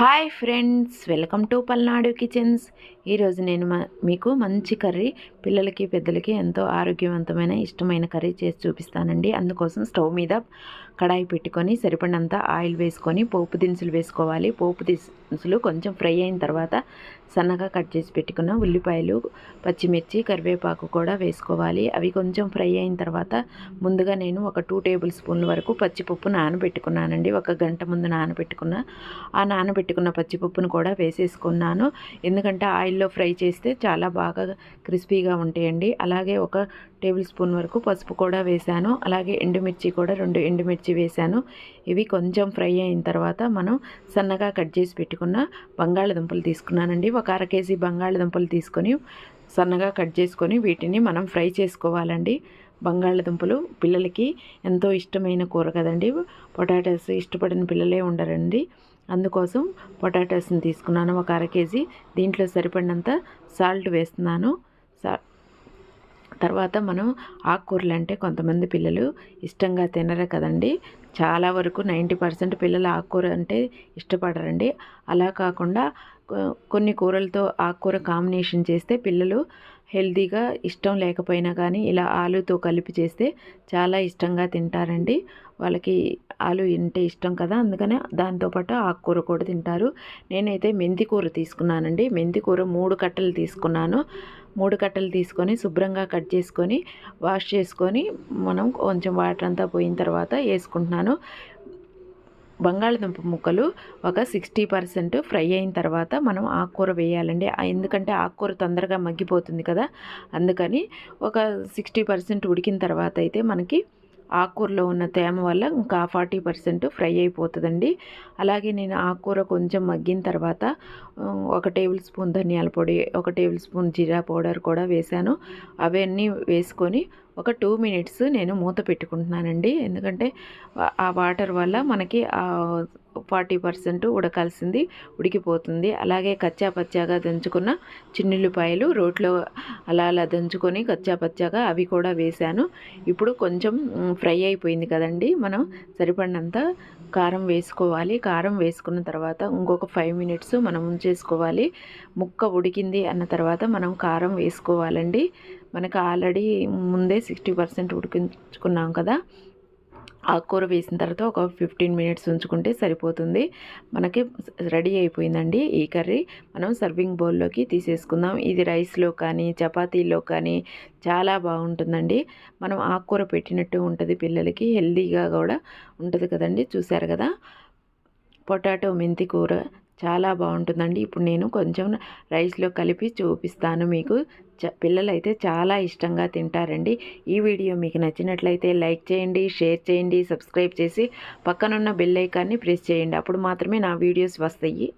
Hi friends welcome to Palnadu kitchens. ఈరోజు నేను మీకు మంచి కర్రీ పిల్లలకి పెద్దలకి ఎంతో ఆరోగ్యవంతమైన ఇష్టమైన కర్రీ చేసి చూపిస్తానండి. అందుకోసం స్టవ్ మీద కడాయి పెట్టుకొని సరిపడినంత ఆయిల్ వేసుకొని పోపు దినుసులు వేసుకోవాలి. పోపు దినుసులు కొంచెం ఫ్రై అయిన తర్వాత సన్నగా కట్ చేసి పెట్టుకున్న ఉల్లిపాయలు పచ్చిమిర్చి కరివేపాకు కూడా వేసుకోవాలి. అవి కొంచెం ఫ్రై అయిన తర్వాత ముందుగా నేను ఒక టూ టేబుల్ స్పూన్ల వరకు పచ్చిపప్పు నానబెట్టుకున్నానండి. ఒక గంట ముందు నానబెట్టుకున్న ఆ పెట్టుకున్న పచ్చిపప్పును కూడా వేసేసుకున్నాను. ఎందుకంటే ఆయిల్లో ఫ్రై చేస్తే చాలా బాగా క్రిస్పీగా ఉంటాయండి. అలాగే ఒక టేబుల్ స్పూన్ వరకు పసుపు కూడా వేశాను. అలాగే ఎండుమిర్చి కూడా రెండు ఎండుమిర్చి వేశాను. ఇవి కొంచెం ఫ్రై అయిన తర్వాత మనం సన్నగా కట్ చేసి పెట్టుకున్న బంగాళదుంపలు తీసుకున్నానండి. ఒక అర కేజీ బంగాళదుంపలు తీసుకొని సన్నగా కట్ చేసుకొని వీటిని మనం ఫ్రై చేసుకోవాలండి. బంగాళదుంపలు పిల్లలకి ఎంతో ఇష్టమైన కూర కదండి. పొటాటోస్ ఇష్టపడిన పిల్లలే ఉండరండి. అందుకోసం పొటాటోస్ని తీసుకున్నాను. ఒక అర కేజీ. దీంట్లో సరిపడినంత సాల్ట్ వేస్తున్నాను. సా తర్వాత మనం ఆకుకూరలు అంటే కొంతమంది పిల్లలు ఇష్టంగా తినరు కదండి. చాలా వరకు నైంటీ పర్సెంట్ పిల్లలు ఆకుకూర అంటే ఇష్టపడరండి. అలా కాకుండా కొన్ని కూరలతో ఆకుకూర కాంబినేషన్ చేస్తే పిల్లలు హెల్తీగా ఇష్టం లేకపోయినా కానీ ఇలా ఆలుతో కలిపి చేస్తే చాలా ఇష్టంగా తింటారండి. వాళ్ళకి ఆలు అంటే ఇష్టం కదా అందుకనే దాంతోపాటు ఆకుకూర కూడా తింటారు. నేనైతే మెంతి కూర తీసుకున్నానండి. మెంతి కూర మూడు కట్టలు తీసుకున్నాను. మూడు కట్టలు తీసుకొని శుభ్రంగా కట్ చేసుకొని వాష్ చేసుకొని మనం కొంచెం వాటర్ అంతా పోయిన తర్వాత వేసుకుంటున్నాను. బంగాళదుంప ముక్కలు ఒక సిక్స్టీ పర్సెంట్ ఫ్రై అయిన తర్వాత మనం ఆకుకూర వేయాలండి. ఎందుకంటే ఆకుకూర తొందరగా మగ్గిపోతుంది కదా. అందుకని ఒక సిక్స్టీ పర్సెంట్ ఉడికిన తర్వాత అయితే మనకి ఆకుకూరలో ఉన్న తేమ వల్ల ఇంకా ఫార్టీ పర్సెంట్ ఫ్రై అయిపోతుందండి. అలాగే నేను ఆకుకూర కొంచెం మగ్గిన తర్వాత ఒక టేబుల్ స్పూన్ ధనియాల పొడి ఒక టేబుల్ స్పూన్ జీరా పౌడర్ కూడా వేశాను. అవన్నీ వేసుకొని ఒక టూ మినిట్స్ నేను మూత పెట్టుకుంటున్నానండి. ఎందుకంటే ఆ- వాటర్ వల్ల మనకి ఫార్టీ పర్సెంట్ ఉడకాల్సింది ఉడికిపోతుంది. అలాగే కచ్చా పచ్చాగా దంచుకున్న చిన్నుల్లిపాయలు రోట్లో అలా అలా దంచుకొని కచ్చా పచ్చాగా అవి కూడా వేశాను. ఇప్పుడు కొంచెం ఫ్రై అయిపోయింది కదండి. మనం సరిపడినంత కారం వేసుకోవాలి. కారం వేసుకున్న తర్వాత ఇంకొక ఫైవ్ మినిట్స్ మనం ఉంచేసుకోవాలి. ముక్క ఉడికింది అన్న తర్వాత మనం కారం వేసుకోవాలండి. మనకు ఆల్రెడీ ముందే సిక్స్టీ పర్సెంట్ ఉడికించుకున్నాం కదా. ఆకుకూర వేసిన తర్వాత ఒక ఫిఫ్టీన్ మినిట్స్ ఉంచుకుంటే సరిపోతుంది. మనకి రెడీ అయిపోయిందండి ఈ కర్రీ. మనం సర్వింగ్ బౌల్లోకి తీసేసుకుందాం. ఇది రైస్లో కానీ చపాతీలో కానీ చాలా బాగుంటుందండి. మనం ఆకుకూర పెట్టినట్టు ఉంటుంది పిల్లలకి హెల్దీగా కూడా ఉంటుంది కదండి. చూశారు కదా? పొటాటో మెంతి కూర చాలా బాగుంటుందండి. ఇప్పుడు నేను కొంచెం రైస్లో కలిపి చూపిస్తాను మీకు. చ పిల్లలైతే చాలా ఇష్టంగా తింటారండి. ఈ వీడియో మీకు నచ్చినట్లయితే లైక్ చేయండి షేర్ చేయండి సబ్స్క్రైబ్ చేసి పక్కనున్న బెల్ ఐకాన్ని ప్రెస్ చేయండి. అప్పుడు మాత్రమే నా వీడియోస్ వస్తాయి.